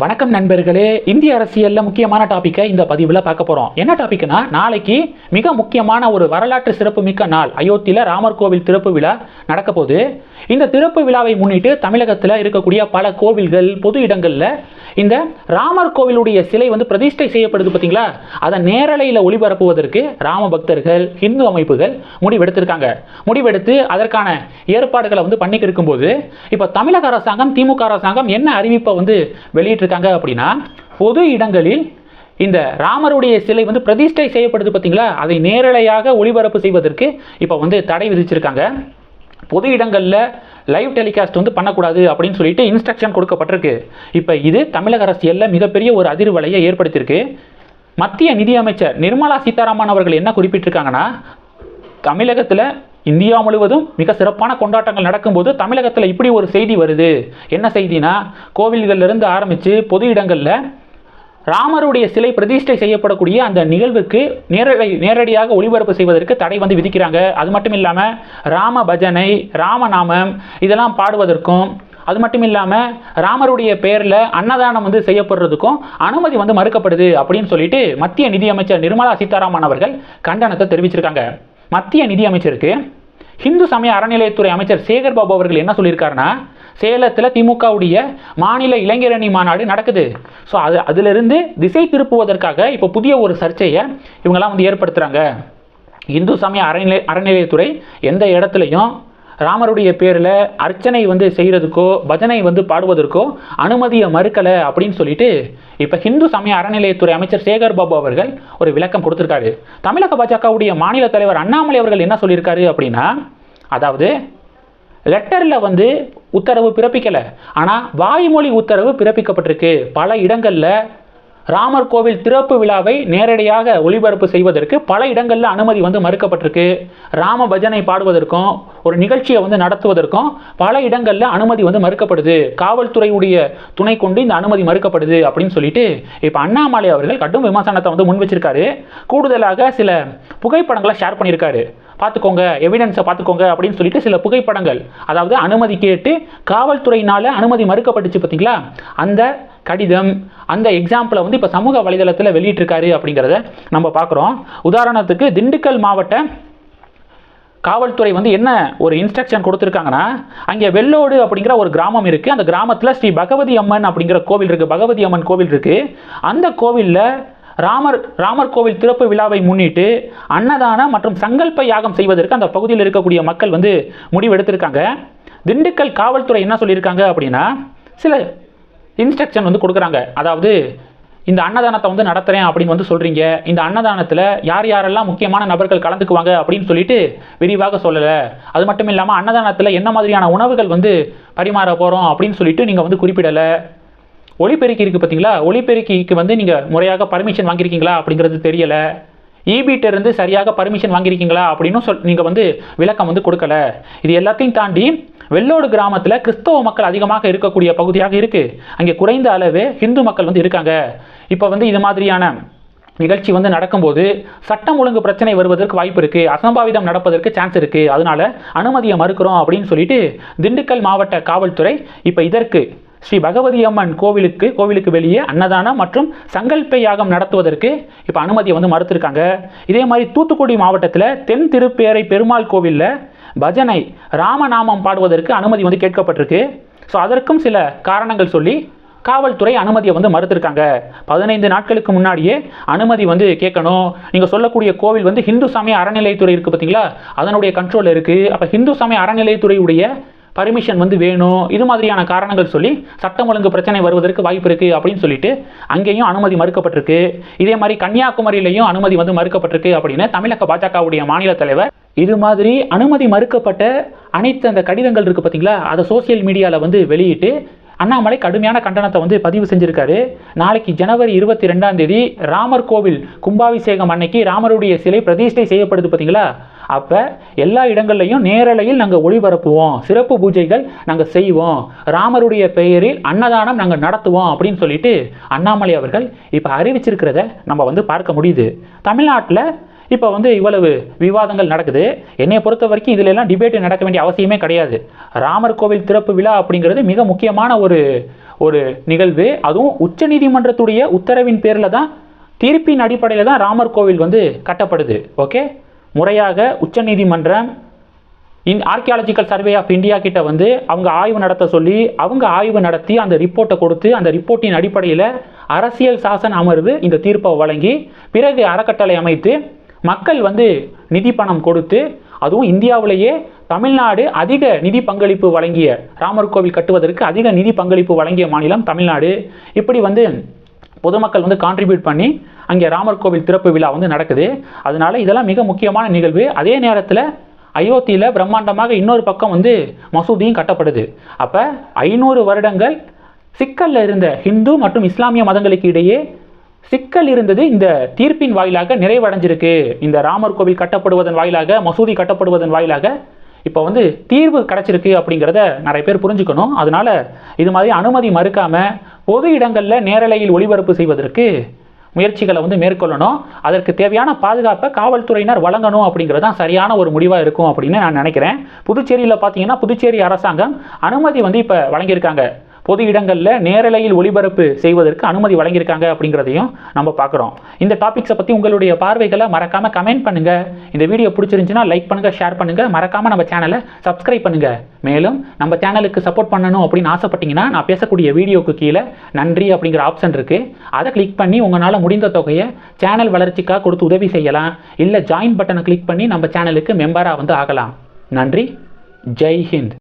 வணக்கம் நண்பர்களே இந்திய அரசியலில் முக்கியமான டாப்பிக்கை இந்த பதிவில் பார்க்க போகிறோம் என்ன டாபிக்னா நாளைக்கு மிக முக்கியமான ஒரு வரலாற்று சிறப்புமிக்க நாள் அயோத்தியில் ராமர் கோவில் திறப்பு விழா நடக்க போகுது. இந்த திறப்பு விழாவை முன்னிட்டு தமிழகத்தில் இருக்கக்கூடிய பல கோவில்கள் பொது இடங்களில் இந்த ராமர் கோவிலுடைய சிலை வந்து பிரதிஷ்டை செய்யப்படுது பார்த்தீங்களா அதை நேரலையில் ஒளிபரப்புவதற்கு ராம பக்தர்கள் இந்து அமைப்புகள் முடிவெடுத்திருக்காங்க. முடிவெடுத்து அதற்கான ஏற்பாடுகளை வந்து பண்ணிக்கிட்டு இருக்கும்போது இப்போ தமிழக அரசாங்கம் திமுக அரசாங்கம் என்ன அறிவிப்பை வந்து வெளியிட்டிருக்காங்க அப்படின்னா பொது இடங்களில் இந்த ராமருடைய சிலை வந்து பிரதிஷ்டை செய்யப்படுது பார்த்தீங்களா? அதை நேரலையாக ஒளிபரப்பு செய்வதற்கு இப்போ வந்து தடை விதிச்சிருக்காங்க. பொது இடங்களில் லைவ் டெலிகாஸ்ட் வந்து பண்ணக்கூடாது அப்படின்னு சொல்லிட்டு இன்ஸ்ட்ரக்ஷன் கொடுக்கப்பட்டிருக்கு. இப்போ இது தமிழக அரசியலில் மிகப்பெரிய ஒரு அதிர்வலையை ஏற்படுத்தியிருக்கு. மத்திய நிதியமைச்சர் நிர்மலா சீதாராமன் அவர்கள் என்ன குறிப்பிட்டிருக்காங்கன்னா தமிழகத்தில் இந்தியா முழுவதும் மிக சிறப்பான கொண்டாட்டங்கள் நடக்கும்போது தமிழகத்தில் இப்படி ஒரு செய்தி வருது. என்ன செய்தினா கோவில்கள்லேருந்து ஆரம்பித்து பொது இடங்களில் ராமருடைய சிலை பிரதிஷ்டை செய்யப்படக்கூடிய அந்த நிகழ்வுக்கு நேரடி நேரடியாக ஒளிபரப்பு செய்வதற்கு தடை வந்து விதிக்கிறாங்க. அது மட்டும் இல்லாமல் ராம பஜனை ராமநாமம் இதெல்லாம் பாடுவதற்கும் அது மட்டும் இல்லாமல் ராமருடைய பெயரில் அன்னதானம் வந்து செய்யப்படுறதுக்கும் அனுமதி வந்து மறுக்கப்படுது அப்படின்னு சொல்லிட்டு மத்திய நிதியமைச்சர் நிர்மலா சீதாராமன் அவர்கள் கண்டனத்தை தெரிவிச்சிருக்காங்க. மத்திய நிதியமைச்சருக்கு ஹிந்து சமய அறநிலையத்துறை அமைச்சர் சேகர் பாபு அவர்கள் என்ன சொல்லியிருக்காருன்னா சேலத்தில் திமுகவுடைய மாநில இளைஞரணி மாநாடு நடக்குது. ஸோ அது அதிலிருந்து திசை திருப்புவதற்காக இப்போ புதிய ஒரு சர்ச்சையை இவங்கெல்லாம் வந்து ஏற்படுத்துகிறாங்க இந்து சமய அறநிலை அறநிலையத்துறை எந்த இடத்துலையும் ராமருடைய பேரில் அர்ச்சனை வந்து செய்கிறதுக்கோ பஜனை வந்து பாடுவதற்கோ அனுமதியை மறுக்கலை அப்படின்னு சொல்லிட்டு இப்போ ஹிந்து சமய அறநிலையத்துறை அமைச்சர் சேகர் பாபு அவர்கள் ஒரு விளக்கம் கொடுத்துருக்காரு. தமிழக பாஜகவுடைய மாநில தலைவர் அண்ணாமலை அவர்கள் என்ன சொல்லியிருக்காரு அப்படின்னா அதாவது லெட்டரில் வந்து உத்தரவு பிறப்பிக்கலை. ஆனால் வாய்மொழி உத்தரவு பிறப்பிக்கப்பட்டிருக்கு. பல இடங்களில் ராமர் கோவில் திறப்பு விழாவை நேரடியாக ஒளிபரப்பு செய்வதற்கு பல இடங்களில் அனுமதி வந்து மறுக்கப்பட்டிருக்கு. ராம பஜனை பாடுவதற்கும் ஒரு நிகழ்ச்சியை வந்து நடத்துவதற்கும் பல இடங்களில் அனுமதி வந்து மறுக்கப்படுது. காவல்துறையுடைய துணை கொண்டு இந்த அனுமதி மறுக்கப்படுது அப்படின்னு சொல்லிட்டு இப்போ அண்ணாமலை அவர்கள் கடும் விமர்சனத்தை வந்து முன் வச்சிருக்காரு. கூடுதலாக சில புகைப்படங்களை ஷேர் பண்ணியிருக்காரு. பார்த்துக்கோங்க எவிடன்ஸை பார்த்துக்கோங்க அப்படின்னு சொல்லிட்டு சில புகைப்படங்கள் அதாவது அனுமதி கேட்டு காவல்துறையினால் அனுமதி மறுக்கப்பட்டுச்சு பார்த்தீங்களா அந்த கடிதம் அந்த எக்ஸாம்பிளை வந்து இப்போ சமூக வலைதளத்தில் வெளியிட்டிருக்காரு அப்படிங்கிறத நம்ம பார்க்குறோம். உதாரணத்துக்கு திண்டுக்கல் மாவட்ட காவல்துறை வந்து என்ன ஒரு இன்ஸ்ட்ரக்ஷன் கொடுத்துருக்காங்கன்னா அங்கே வெள்ளோடு அப்படிங்கிற ஒரு கிராமம் இருக்குது அந்த கிராமத்தில் ஸ்ரீ பகவதி அம்மன் அப்படிங்கிற கோவில் இருக்குது பகவதி அம்மன் கோவில் இருக்குது அந்த கோவிலில் ராமர் ராமர் கோவில் திறப்பு விழாவை முன்னிட்டு அன்னதானம் மற்றும் சங்கல்ப யாகம் செய்வதற்கு அந்த பகுதியில் இருக்கக்கூடிய மக்கள் வந்து முடிவெடுத்திருக்காங்க திண்டுக்கல் காவல்துறை என்ன சொல்லியிருக்காங்க அப்படின்னா சில இன்ஸ்ட்ரக்ஷன் வந்து கொடுக்குறாங்க. அதாவது இந்த அன்னதானத்தை வந்து நடத்துகிறேன் அப்படின்னு வந்து சொல்கிறீங்க இந்த அன்னதானத்தில் யார் யாரெல்லாம் முக்கியமான நபர்கள் கலந்துக்குவாங்க அப்படின்னு சொல்லிட்டு விரிவாக சொல்லலை. அது மட்டும் இல்லாமல் அன்னதானத்தில் என்ன மாதிரியான உணவுகள் வந்து பரிமாற போகிறோம் அப்படின்னு சொல்லிட்டு நீங்கள் வந்து குறிப்பிடலை. ஒளிபெருக்கி இருக்குது பார்த்தீங்களா ஒளிபெருக்கிக்கு வந்து நீங்கள் முறையாக பர்மிஷன் வாங்கியிருக்கீங்களா அப்படிங்கிறது தெரியலை. ஈபிட்ட இருந்து சரியாக பர்மிஷன் வாங்கியிருக்கீங்களா அப்படின்னு சொல் நீங்கள் வந்து விளக்கம் வந்து கொடுக்கல. இது எல்லாத்தையும் தாண்டி வெள்ளோடு கிராமத்தில் கிறிஸ்தவ மக்கள் அதிகமாக இருக்கக்கூடிய பகுதியாக இருக்குது அங்கே குறைந்த அளவு ஹிந்து மக்கள் வந்து இருக்காங்க. இப்போ வந்து இது மாதிரியான நிகழ்ச்சி வந்து நடக்கும்போது சட்டம் ஒழுங்கு பிரச்சனை வருவதற்கு வாய்ப்பு இருக்குது அசம்பாவிதம் நடப்பதற்கு சான்ஸ் இருக்குது அதனால் அனுமதியை மறுக்கிறோம் அப்படின்னு சொல்லிட்டு திண்டுக்கல் மாவட்ட காவல்துறை இப்போ இதற்கு ஸ்ரீ பகவதி அம்மன் கோவிலுக்கு கோவிலுக்கு வெளியே அன்னதானம் மற்றும் சங்கல்ப யாகம் நடத்துவதற்கு இப்போ அனுமதியை வந்து மறுத்திருக்காங்க. இதே மாதிரி தூத்துக்குடி மாவட்டத்தில் தென் திருப்பேரை பெருமாள் கோவிலில் பஜனை ராமநாமம் பாடுவதற்கு அனுமதி வந்து கேட்கப்பட்டிருக்கு. ஸோ அதற்கும் சில காரணங்கள் சொல்லி காவல்துறை அனுமதியை வந்து மறுத்திருக்காங்க. பதினைந்து நாட்களுக்கு முன்னாடியே அனுமதி வந்து கேட்கணும். நீங்கள் சொல்லக்கூடிய கோவில் வந்து ஹிந்து சமய அறநிலையத்துறை இருக்குது பார்த்தீங்களா அதனுடைய கண்ட்ரோல் இருக்குது அப்போ ஹிந்து சமய அறநிலையத்துறையுடைய பர்மிஷன் வந்து வேணும். இது மாதிரியான காரணங்கள் சொல்லி சட்டம் ஒழுங்கு பிரச்சனை வருவதற்கு வாய்ப்பு இருக்குது அப்படின்னு சொல்லிட்டு அங்கேயும் அனுமதி மறுக்கப்பட்டிருக்கு. இதே மாதிரி கன்னியாகுமரியிலையும் அனுமதி வந்து மறுக்கப்பட்டிருக்கு அப்படின்னு தமிழக பாஜகவுடைய மாநில தலைவர் இது மாதிரி அனுமதி மறுக்கப்பட்ட அனைத்து அந்த கடிதங்கள் இருக்குது பார்த்தீங்களா அதை சோசியல் மீடியாவில் வந்து வெளியிட்டு அண்ணாமலை கடுமையான கண்டனத்தை வந்து பதிவு செஞ்சுருக்காரு. நாளைக்கு ஜனவரி இருபத்தி ரெண்டாம் தேதி ராமர் கோவில் கும்பாபிஷேகம் அன்னைக்கு ராமருடைய சிலை பிரதிஷ்டை செய்யப்படுது பார்த்தீங்களா அப்போ எல்லா இடங்கள்லையும் நேரலையில் நாங்கள் ஒளிபரப்புவோம். சிறப்பு பூஜைகள் நாங்கள் செய்வோம். ராமருடைய பெயரில் அன்னதானம் நாங்கள் நடத்துவோம் அப்படின்னு சொல்லிட்டு அண்ணாமலை அவர்கள் இப்போ அறிவிச்சிருக்கிறத நம்ம வந்து பார்க்க முடியுது. தமிழ்நாட்டில் இப்போ வந்து இவ்வளவு விவாதங்கள் நடக்குது. என்னை பொறுத்த வரைக்கும் இதில் எல்லாம் டிபேட் நடக்க வேண்டிய அவசியமே கிடையாது. ராமர் கோவில் திறப்பு விழா அப்படிங்கிறது மிக முக்கியமான ஒரு ஒரு நிகழ்வு. அதுவும் உச்சநீதிமன்றத்துடைய உத்தரவின் பேரில் தான் தீர்ப்பின் அடிப்படையில் தான் ராமர் கோவில் வந்து கட்டப்படுது. ஓகே? முறையாக உச்சநீதிமன்றம் இன் ஆர்கியாலஜிக்கல் சர்வே ஆஃப் இந்தியா கிட்ட வந்து அவங்க ஆய்வு நடத்த சொல்லி அவங்க ஆய்வு நடத்தி அந்த ரிப்போர்ட்டை கொடுத்து அந்த ரிப்போர்ட்டின் அடிப்படையில் அரசியல் சாசன அமர்வு இந்த தீர்ப்பை வழங்கி பிறகு அறக்கட்டளை அமைத்து மக்கள் வந்து நிதி பணம் கொடுத்து அதுவும் இந்தியாவிலேயே தமிழ்நாடு அதிக நிதி பங்களிப்பு வழங்கிய ராமர் கோவில் கட்டுவதற்கு அதிக நிதி பங்களிப்பு வழங்கிய மாநிலம் தமிழ்நாடு. இப்படி வந்து பொதுமக்கள் வந்து கான்ட்ரிபியூட் பண்ணி அங்கே ராமர் கோவில் திறப்பு விழா வந்து நடக்குது. அதனால இதெல்லாம் மிக முக்கியமான நிகழ்வு. அதே நேரத்தில் அயோத்தியில் பிரம்மாண்டமாக இன்னொரு பக்கம் வந்து மசூதியும் கட்டப்படுது. அப்போ ஐநூறு வருடங்கள் சிக்கல்ல இருந்த ஹிந்து மற்றும் இஸ்லாமிய மதங்களுக்கு இடையே சிக்கல் இருந்தது. இந்த தீர்ப்பின் வாயிலாக நிறைவடைஞ்சிருக்கு. இந்த ராமர் கோவில் கட்டப்படுவதன் வாயிலாக மசூதி கட்டப்படுவதன் வாயிலாக இப்போ வந்து தீர்வு கிடைச்சிருக்கு அப்படிங்கிறத நிறைய பேர் புரிஞ்சுக்கணும். அதனால் இது மாதிரி அனுமதி மறுக்காமல் பொது இடங்களில் நேரலையில் ஒளிபரப்பு செய்வதற்கு முயற்சிகளை வந்து மேற்கொள்ளணும். அதற்கு தேவையான பாதுகாப்பை காவல்துறையினர் வழங்கணும் அப்படிங்கிறது தான் சரியான ஒரு முடிவாக இருக்கும் அப்படின்னு நான் நினைக்கிறேன். புதுச்சேரியில் பார்த்தீங்கன்னா புதுச்சேரி அரசாங்கம் அனுமதி வந்து இப்போ வழங்கியிருக்காங்க. பொது இடங்களில் நேரலையில் ஒளிபரப்பு செய்வதற்கு அனுமதி வழங்கியிருக்காங்க அப்படிங்கிறதையும் நம்ம பார்க்குறோம். இந்த டாபிக்ஸை பற்றி உங்களுடைய பார்வைகளை மறக்காமல் கமெண்ட் பண்ணுங்கள் இந்த வீடியோ பிடிச்சிருந்துச்சுன்னா லைக் பண்ணுங்கள் ஷேர் பண்ணுங்கள் மறக்காமல் நம்ம சேனலை சப்ஸ்கிரைப் பண்ணுங்கள் மேலும் நம்ம சேனலுக்கு சப்போர்ட் பண்ணணும் அப்படின்னு ஆசைப்பட்டீங்கன்னா நான் பேசக்கூடிய வீடியோக்கு கீழே நன்றி அப்படிங்கிற ஆப்ஷன் இருக்குது அதை கிளிக் பண்ணி உங்களால் முடிந்த தொகையை சேனல் வளர்ச்சிக்காக கொடுத்து உதவி செய்யலாம். இல்லை ஜாயின் பட்டனை கிளிக் பண்ணி நம்ம சேனலுக்கு மெம்பராக வந்து ஆகலாம். நன்றி. ஜெய் ஹிந்த்.